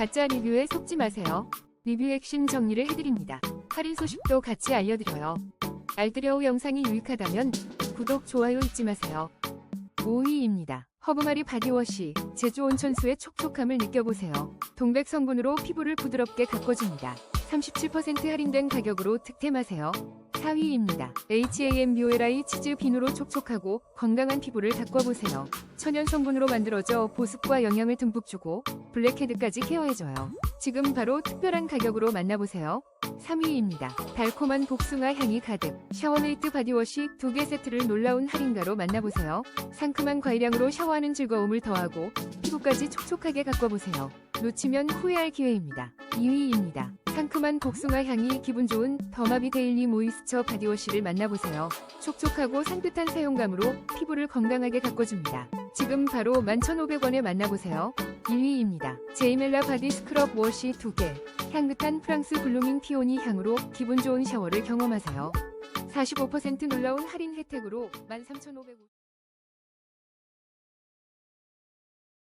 가짜 리뷰에 속지 마세요. 리뷰 핵심 정리를 해드립니다. 할인 소식도 같이 알려드려요. 알뜰여우 영상이 유익하다면 구독, 좋아요 잊지 마세요. 5위입니다. 허브마리 바디워시, 제주 온천수의 촉촉함을 느껴보세요. 동백 성분으로 피부를 부드럽게 가꿔줍니다. 37% 할인된 가격으로 득템하세요. 4위입니다. HAMBOLI 치즈 비누로 촉촉하고 건강한 피부를 가꿔보세요. 천연 성분으로 만들어져 보습과 영양을 듬뿍 주고 블랙헤드까지 케어해줘요. 지금 바로 특별한 가격으로 만나보세요. 3위입니다. 달콤한 복숭아 향이 가득 샤워메이트 바디워시 두개 세트를 놀라운 할인가로 만나보세요. 상큼한 과일향으로 샤워하는 즐거움을 더하고 피부까지 촉촉하게 가꿔보세요. 놓치면 후회할 기회입니다. 2위입니다. 상큼한 복숭아 향이 기분 좋은 더마비 데일리 모이스처 바디워시를 만나보세요. 촉촉하고 산뜻한 사용감으로 피부를 건강하게 가꿔줍니다. 지금 바로 11,500원에 만나보세요. 1위입니다. 제이멜라 바디 스크럽 워시 2개 향긋한 프랑스 블루밍 피오니 향으로 기분 좋은 샤워를 경험하세요. 45% 놀라운 할인 혜택으로 13,500원